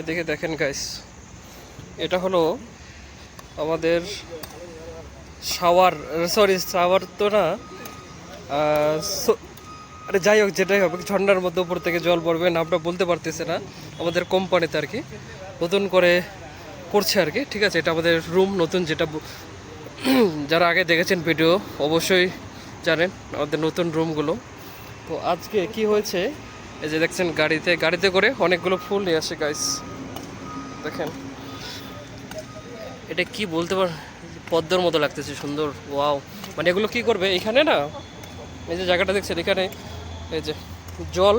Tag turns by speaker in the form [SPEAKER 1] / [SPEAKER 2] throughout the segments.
[SPEAKER 1] এদিকে দেখেন গাইস এটা হলো আমাদের শাওয়ার সরি শাওয়ার তো না আরে যাই হোক, যেটাই হবে ঝর্ণার মধ্যে উপর থেকে জল পড়বে নামটা বলতে পারতেছে না, আমাদের কোম্পানিতে আর কি নতুন করে করছে আর কি, ঠিক আছে, এটা আমাদের রুম নতুন যেটা যারা আগে দেখেছেন ভিডিও অবশ্যই জানেন আমাদের নতুন রুমগুলো তো আজকে কি হয়েছে এই যে দেখছেন গাড়িতে গাড়িতে করে অনেকগুলো ফুল নিয়ে আসে গাইস দেখেন। এটা কি বলতে পার পদ্মর মতো লাগতেছে, সুন্দর। ওয়াও মানে এগুলো কি করবে? এখানে না, এই যে জায়গাটা দেখছেন, এখানে এই যে জল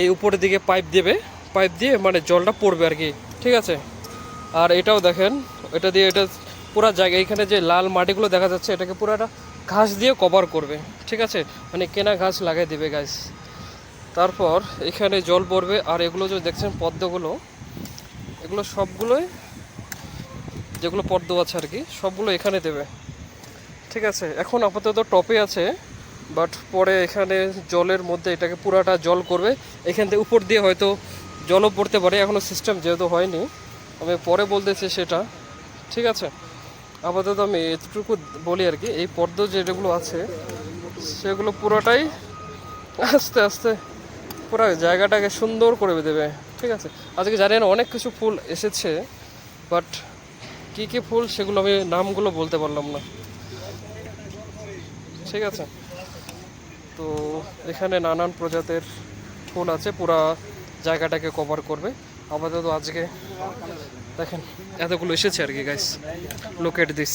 [SPEAKER 1] এই উপরের দিকে পাইপ দেবে। পাইপ দিয়ে মানে জলটা পড়বে আর কি, ঠিক আছে? আর এটাও দেখেন, এটা দিয়ে এটা পুরা জায়গা, এখানে যে লাল মাটিগুলো দেখা যাচ্ছে, এটাকে পুরাটা ঘাস দিয়ে কভার করবে। ঠিক আছে? মানে কেনা ঘাস লাগাই দেবে গাছ তারপর এখানে জল পড়বে, আর এগুলো যে দেখছেন পদ্মগুলো, এগুলো সবগুলোই যেগুলো পদ্ম আছে আর কি, সবগুলো এখানে দেবে। ঠিক আছে? এখন আপাতত টপে আছে বাট পরে এখানে জলের মধ্যে এটাকে পুরাটা জল করবে। এখান থেকে উপর দিয়ে হয়তো জলও পড়তে পারে এখনও সিস্টেম যেহেতু হয়নি। আমি পরে বলতেছি সেটা। ঠিক আছে? আপাতত আমি এতটুকু বলি আর কি, এই পদ্ম যেগুলো আছে সেগুলো পুরোটাই আস্তে আস্তে পুরো জায়গাটাকে সুন্দর করে দেবে, ঠিক আছে? আজকে জানি না অনেক কিছু ফুল এসেছে বাট কী কী ফুল সেগুলো আমি নামগুলো বলতে পারলাম না। ঠিক আছে? তো এখানে নানান প্রজাতির ফুল আছে, পুরা জায়গাটাকে কভার করবে। আপাতত আজকে দেখেন, এতগুলো এসেছে আর কি গাইস লোকেট দিস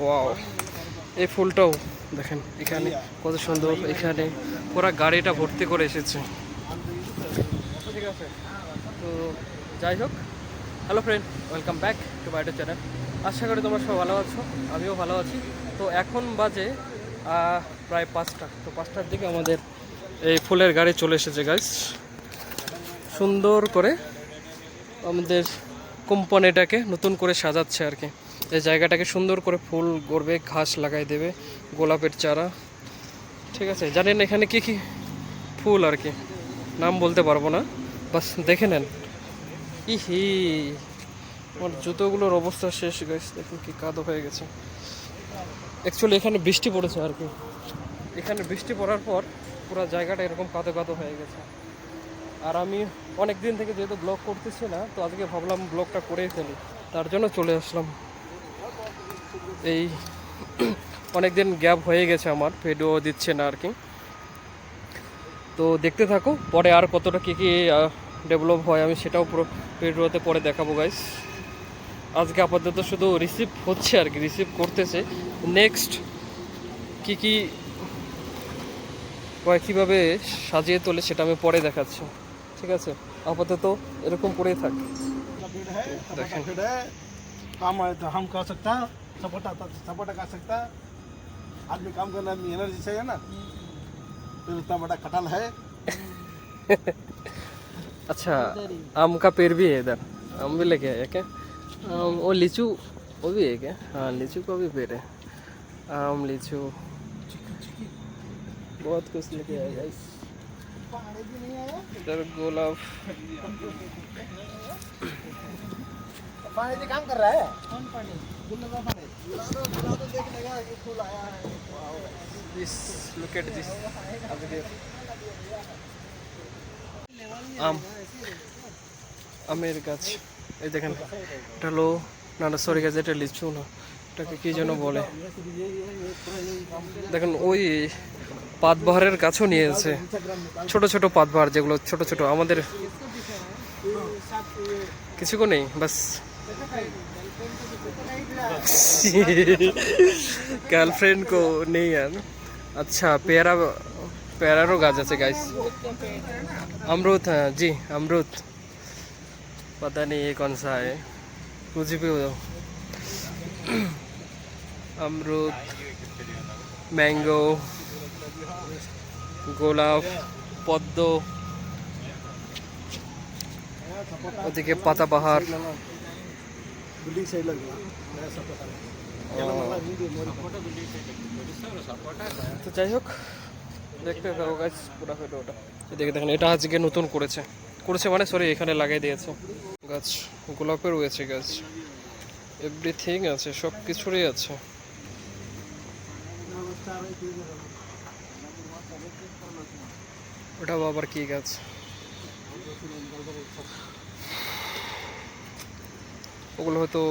[SPEAKER 1] ওয়াও এই ফুলটাও দেখেন, এখানে কত সুন্দর, এখানে পুরা গাড়িটা ভর্তি করে এসেছে। ঠিক আছে তো যাই হোক hello friend welcome back to মাইটো channel আশা করি তোমরা সব ভালো আছো, আমিও ভালো আছি। তো এখন বাজে প্রায় পাঁচটা। তো পাঁচটার দিকে আমাদের এই ফুলের গাড়ি চলে এসেছে গাইস সুন্দর করে আমাদের কোম্পানিটাকে নতুন করে সাজাচ্ছে আর কি। এই জায়গাটাকে সুন্দর করে ফুল করবে, ঘাস লাগাই দেবে, গোলাপের চারা। ঠিক আছে, জানেন এখানে কি কি ফুল আর কি? নাম বলতে পারব না, বাস দেখে নেন। ইহি, আমার জুতোগুলোর অবস্থা শেষ গেছে দেখুন কি কাদো হয়ে গেছে। অ্যাকচুয়ালি এখানে বৃষ্টি পড়েছে আর কি। এখানে বৃষ্টি পড়ার পর পুরো জায়গাটা এরকম কাদো কাদো হয়ে গেছে। আর আমি অনেক দিন থেকে যেহেতু ব্লগ করতেছি না, তো আজকে ভাবলাম ব্লগটা করেই ফেলি। তার জন্য চলে আসলাম। এই অনেক দিন গ্যাপ হয়ে গেছে আমার ভিডিও দিচ্ছে না আর কি। তো দেখতে থাকো, পরে আর কতটা কী কী ডেভেলপ হয়, আমি সেটাও পুরো ভিডিওতে পরে দেখাবো গাইস আজকে আপাতত শুধু রিসিভ হচ্ছে আর কি রিসিভ করতেছে। নেক্সট কী কী কীভাবে সাজিয়ে তোলে সেটা আমি পরে দেখাচ্ছি। ঠিক আছে? আপাতত এরকম করেই থাক।
[SPEAKER 2] দেখেন काम है तो हम कर सकता सपोटा सपोटा कर सकता आदमी काम करने में एनर्जी चाहिए ना. फिर इतना बड़ा कटल है.
[SPEAKER 1] अच्छा आम का पेड़ भी है इधर। आम भी लेके आया क्या? आम वो लीचू वो भी है क्या? हाँ लीचू का भी पेड़ है। आम लीचू। बहुत कुछ लेके आया। इधर गुलाब
[SPEAKER 2] पानी से काम कर रहा है कौन पानी गुलाब का पानी गुलाब तो देख लेगा कि फूल आया है
[SPEAKER 1] this look at this over there আম আমের গাছ এই দেখেন এটা হলো না না সরি গাছ এটা লিচু না এটাকে কি যেন বলে দেখেন ওই পাতবাহারের গাছও নিয়েছে ছোট ছোট পাতবাহার যেগুলো ছোট ছোট আমাদের কিছু কো নেই বাস গার্লফ্রেন্ড কো নেই আর अच्छा पेयरा पेयरारो गाछ আছে गाइस अमरूद है जी अमरूद पता नहीं ये कौन सा है कुछ भी हो अमरूद मैंगो গোলাপ পদ্ম ওদিকে পাতাবাহার
[SPEAKER 2] பில்டிங் சைடில் இருக்கலாம்
[SPEAKER 1] তো যাই হোক দেখতে থাকো গাছ পুরো ভিডিওটা দেখে দেখেন এটা আজকে নতুন করেছে করেছে মানে সরি এখানে লাগাই দিয়েছে গাছ গোলাপের রয়েছে গাছ এভরিথিং আছে সব কিছুরই আছে ওটা আবার কি গাছ ওগুলো হয়তো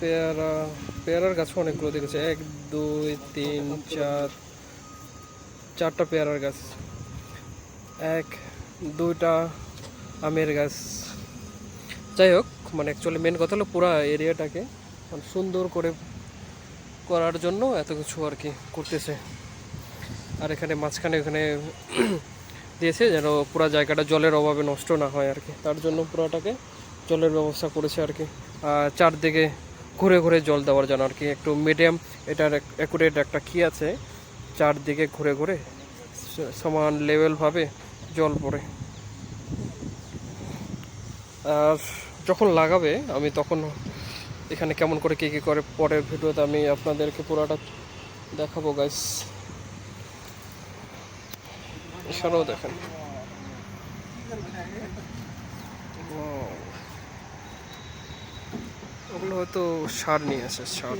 [SPEAKER 1] পেয়ারা, পেয়ারার গাছ অনেকগুলো দেখেছে। এক, দুই, তিন, চার, চারটা পেয়ারার গাছ। এক, দুইটা আমের গাছ। যাই হোক মানে অ্যাকচুয়ালি মেন কথা হলো পুরো এরিয়াটাকে মানে সুন্দর করে করার জন্য এত কিছু আর কি করতেছে। আর এখানে মাঝখানে এখানে দিয়েছে যেন পুরো জায়গাটা জলের অভাবে নষ্ট না হয় আর কি। তার জন্য পুরোটাকে জলের ব্যবস্থা করেছে আর কি। চারদিকে ঘুরে ঘুরে জল দেওয়ার জন্য আর কি। একটু মিডিয়াম এটার অ্যাকুরেট একটা কি আছে, চারদিকে ঘুরে ঘুরে সমান লেভেলভাবে জল পড়ে। আর যখন লাগাবে, আমি তখন এখানে কেমন করে কী কী করে পরের ভিডিওতে আমি আপনাদেরকে পুরোটা দেখাবো গাইস এখানেও দেখেন Wow. ওগুলো হয়তো সার নিয়ে আসে সার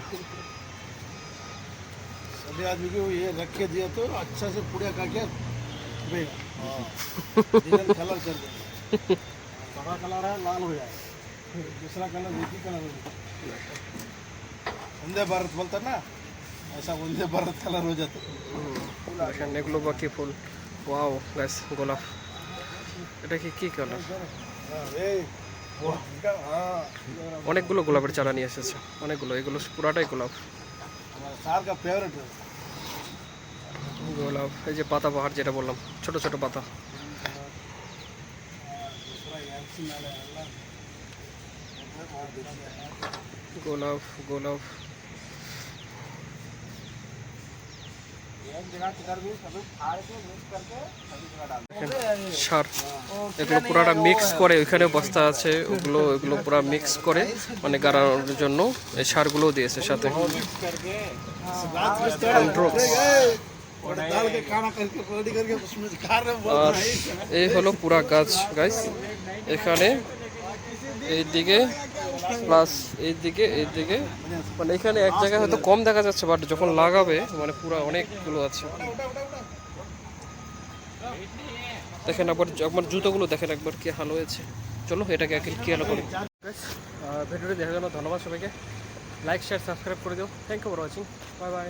[SPEAKER 2] सभी आदमी को ये रख के दिया तो अच्छा से पूरा करके देगा डिनर कलर कर देगा बड़ा कलर है लाल हो जाए दूसरा कलर एक ही कलर हो जाए वंदे भारत बोलता ना ऐसा वंदे भारत कलर हो जाता
[SPEAKER 1] দেখেন এগুলো বাকি ফুল ওয়াও গাইস গোলাপ এটা কি কি কালার
[SPEAKER 2] हाँ, ए, वो, हाँ
[SPEAKER 1] অনেকগুলো গোলাপের চারা নিয়ে এসেছে অনেকগুলো এগুলো পুরাটাই গোলাপ
[SPEAKER 2] हमारा सार का फेवरेट है
[SPEAKER 1] গোলাপ এই যে পাতা বাহার যেটা বললাম ছোট ছোট পাতা গোলাপ গোলাপ সার এগুলো পুরাটা মিক্স করে, ওইখানে বস্তা আছে, ওগুলো, এগুলো পুরা মিক্স করে মানে গাড়ানোর জন্য এই সারগুলো দিয়েছে সাথে। এই হলো পুরা গাছ গাছ এখানে এই দিকে প্লাস এই দিকে মানে এখানে এক জায়গায় হয়তো কম দেখা যাচ্ছে বাট যখন লাগাবে মানে পুরো অনেকগুলো আছে। দেখেন একবার একবার জুতোগুলো দেখেন একবার কি হাল হয়েছে। চলো এটাকে আগে কি হালো করি ভিডিওটি দেখার জন্য ধন্যবাদ সবাইকে। লাইক শেয়ার সাবস্ক্রাইব করে দিও। Thank you for watching bye bye